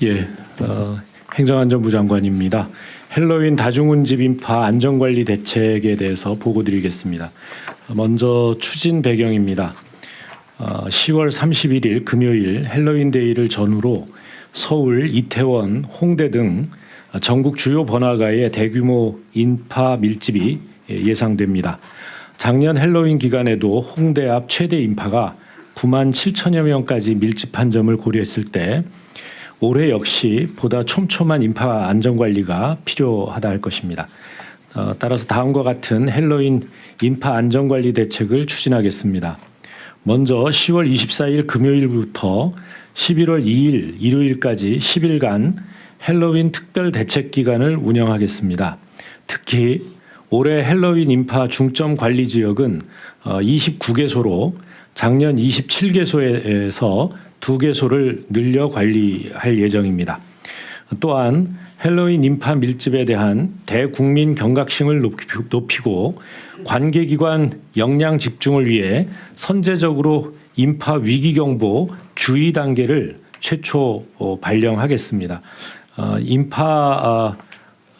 예, 어, 행정안전부 장관입니다. 헬로윈 다중운집 인파 안전관리 대책에 대해서 보고드리겠습니다. 먼저 추진 배경입니다. 어, 10월 31일 금요일 헬로윈 데이를 전후로 서울, 이태원, 홍대 등 전국 주요 번화가에 대규모 인파 밀집이 예상됩니다. 작년 헬로윈 기간에도 홍대 앞 최대 인파가 9만 7천여 명까지 밀집한 점을 고려했을 때 올해 역시 보다 촘촘한 인파 안전 관리가 필요하다 할 것입니다. 어, 따라서 다음과 같은 헬로윈 인파 안전 관리 대책을 추진하겠습니다. 먼저 10월 24일 금요일부터 11월 2일 일요일까지 10일간 헬로윈 특별 대책 기간을 운영하겠습니다. 특히 올해 헬로윈 인파 중점 관리 지역은 어, 29개소로 작년 27개소에서 2개소를 늘려 관리할 예정입니다. 또한 헬로윈 인파 밀집에 대한 대국민 경각심을 높이- 높이고 관계기관 역량 집중을 위해 선제적으로 인파 위기 경보 주의 단계를 최초 어, 발령하겠습니다. 어, 인파 아,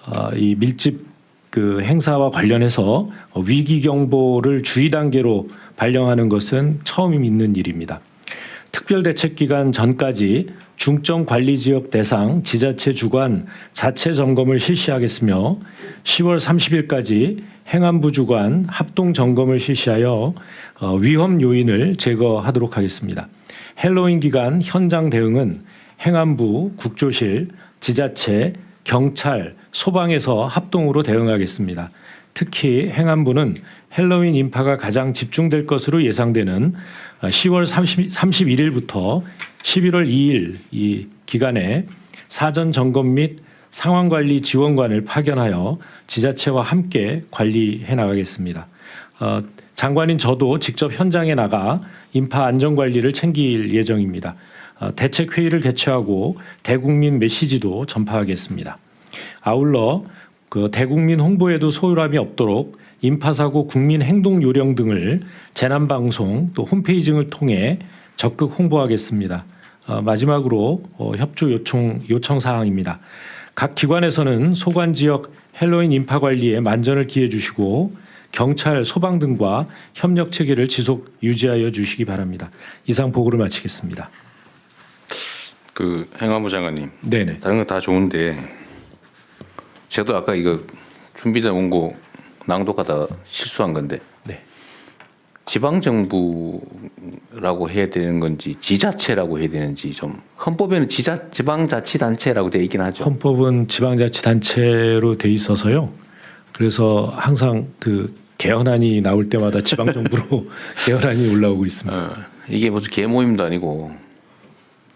아, 이 밀집 그 행사와 관련해서 어, 위기 경보를 주의 단계로 발령하는 것은 처음 있는 일입니다. 특별 대책 기간 전까지 중점 관리 지역 대상 지자체 주관 자체 점검을 실시하겠으며 10월 30일까지 행안부 주관 합동 점검을 실시하여 어, 위험 요인을 제거하도록 하겠습니다. 헬로윈 기간 현장 대응은 행안부, 국조실, 지자체, 경찰, 소방에서 합동으로 대응하겠습니다. 특히 행안부는 헬로윈 인파가 가장 집중될 것으로 예상되는 10월 30, 31일부터 11월 2일 이 기간에 사전 점검 및 상황 관리 지원관을 파견하여 지자체와 함께 관리해 나가겠습니다. 어, 장관인 저도 직접 현장에 나가 인파 안전 관리를 챙길 예정입니다. 어, 대책 회의를 개최하고 대국민 메시지도 전파하겠습니다. 아울러 그 대국민 홍보에도 소홀함이 없도록 인파사고 국민 행동 요령 등을 재난 방송 또 홈페이지 등을 통해 적극 홍보하겠습니다. 어, 마지막으로 어, 협조 요청 요청 사항입니다. 각 기관에서는 소관 지역 헬로윈 인파 관리에 만전을 기해 주시고 경찰, 소방 등과 협력 체계를 지속 유지하여 주시기 바랍니다. 이상 보고를 마치겠습니다. 그 행안부 장관님 네네. 다른 건다 좋은데 저도 아까 이거 준비된 원고 낭독하다 실수한 건데 네. 지방 정부라고 해야 되는 건지 지자체라고 해야 되는지 좀 헌법에는 지자 지방자치단체라고 되어 있긴 하죠. 헌법은 지방자치단체로 돼 있어서요. 그래서 항상 그 개헌안이 나올 때마다 지방 정부로 개헌안이 올라오고 있습니다. 어, 이게 무슨 개모임도 아니고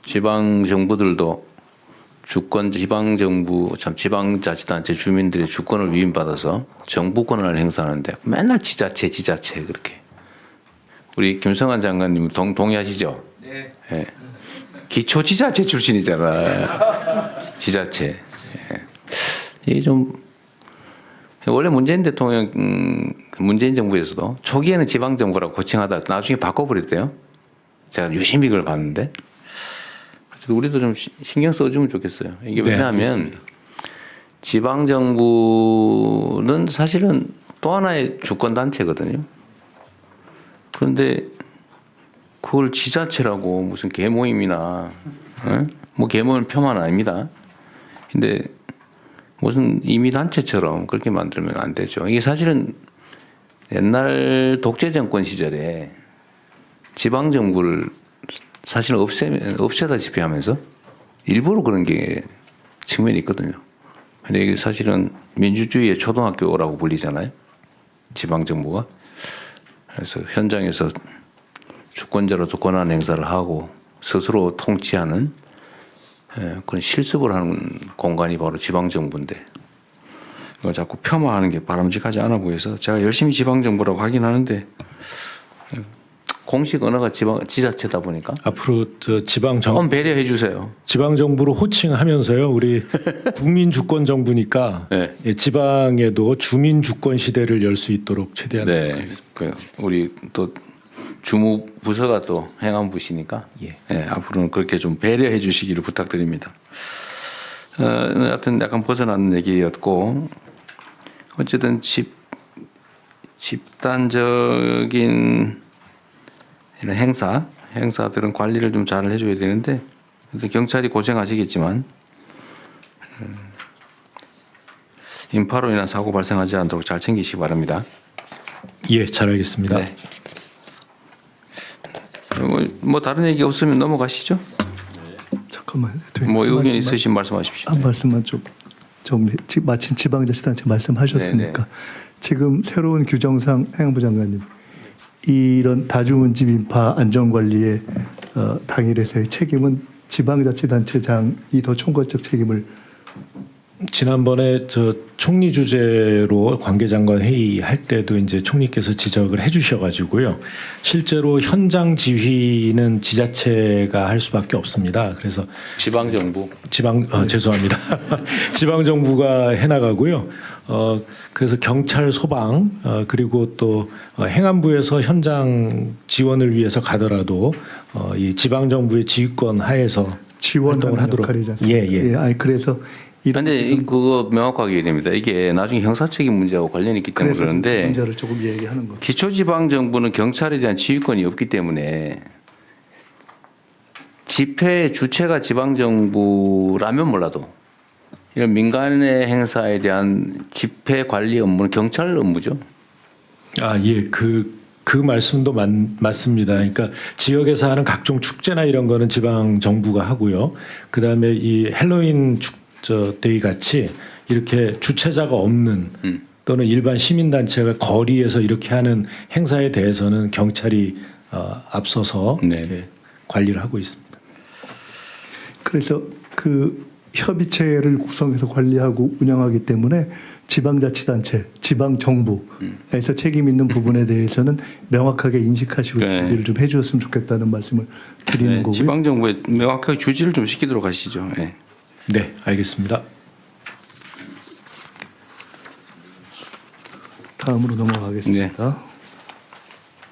지방 정부들도 주권 지방 정부 참 지방 자치단체 주민들의 주권을 위임받아서 정부권을 행사하는데 맨날 지자체 지자체 그렇게 우리 김성환 장관님 동, 동의하시죠? 네. 기초 지자체 출신이잖아. 지자체. 예. 이게 좀 원래 문재인 대통령 음, 문재인 정부에서도 초기에는 지방 정부라고 호칭하다 나중에 바꿔버렸대요. 제가 유심히 그걸 봤는데 우리도 좀 시- 신경 써주면 좋겠어요. 이게 네, 왜냐하면 지방 정부는 사실은 또 하나의 주권 단체거든요. 그런데 그걸 지자체라고 무슨 개모임이나 어? 뭐 개모임 표만 아닙니다. 근데 무슨 임의단체처럼 그렇게 만들면 안 되죠. 이게 사실은 옛날 독재 정권 시절에 지방 정부를 사실 없애 없애다시피 하면서 일부러 그런 게 측면이 있거든요. 근데 이게 사실은 민주주의의 초등학교라고 불리잖아요. 지방 정부가 그래서 현장에서 주권자로서 권한 행사를 하고 스스로 통치하는 예, 그런 실습을 하는 공간이 바로 지방정부인데 이걸 자꾸 폄하하는 게 바람직하지 않아 보여서 제가 열심히 지방정부라고 하긴 하는데 예, 공식 언어가 지방 지자체다 보니까 앞으로 저 지방 정 배려해 주세요. 지방 정부로 호칭하면서요. 우리 국민 주권 정부니까 네. 예, 지방에도 주민 주권 시대를 열 수 있도록 최대한 네. 그 우리 또 주무 부서가 또 행안부시니까 예. 예, 앞으로는 그렇게 좀 배려해 주시기를 부탁드립니다. 어, 하여튼 약간 벗어나는 얘기였고 어쨌든 집 집단적인 이런 행사 행사들은 관리를 좀 잘 해줘야 되는데 경찰이 고생하시겠지만 음, 인파로 인한 사고 발생하지 않도록 잘 챙기시기 바랍니다. 예, 잘 알겠습니다. 네. 뭐, 뭐 다른 얘기 없으면 넘어가시죠. 잠깐만. 뭐 의견 말씀- 있으신 말씀하십시오. 한 말씀만 좀 정리. 지- 마침 지방자치단체 말씀하셨으니까 네, 지금 새로운 규정상 행안부 장관님 이런 다중운집 인파 안전관리의 어, 당일에서의 책임은 지방자치단체장이 더 총괄적 책임을 지난번에 저 총리 주재로 관계장관 회의 할 때도 이제 총리께서 지적을 해주셔가지고요. 실제로 현장 지휘는 지자체가 할 수밖에 없습니다. 그래서 지방 정부 지방 아, 죄송합니다. 지방 정부가 해나가고요. 어 그래서 경찰, 소방 어, 그리고 또 어, 행안부에서 현장 지원을 위해서 가더라도 어, 이 지방 정부의 지휘권 하에서 활동을 하도록. 역할이지 않습니까? 예, 예. 아니 그래서 근데 이- 그거 명확하게 해야 됩니다. 이게 나중에 형사책임 문제하고 관련이 있기 때문에 그러는데 문제를 조금 얘기하는 거. 기초지방 정부는 경찰에 대한 지휘권이 없기 때문에 집회 주체가 지방 정부라면 몰라도 이런 민간의 행사에 대한 집회 관리 업무는 경찰 업무죠. 아, 예. 그, 그 말씀도 맞, 맞습니다. 그러니까 지역에서 하는 각종 축제나 이런 거는 지방 정부가 하고요. 그 다음에 이 헬로윈 축, 저, 데이 같이 이렇게 주최자가 없는 음. 또는 일반 시민 단체가 거리에서 이렇게 하는 행사에 대해서는 경찰이 어, 앞서서 네. 이렇게 관리를 하고 있습니다. 그래서 그 협의체를 구성해서 관리하고 운영하기 때문에 지방자치단체, 지방정부에서 책임 있는 부분에 대해서는 명확하게 인식하시고 네. 준비를 좀 해주셨으면 좋겠다는 말씀을 드리는 네, 거고요. 지방정부에 명확하게 주지를 좀 시키도록 하시죠. 예. 네, 알겠습니다. 다음으로 넘어가겠습니다. 네.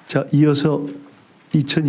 자, 이어서 2000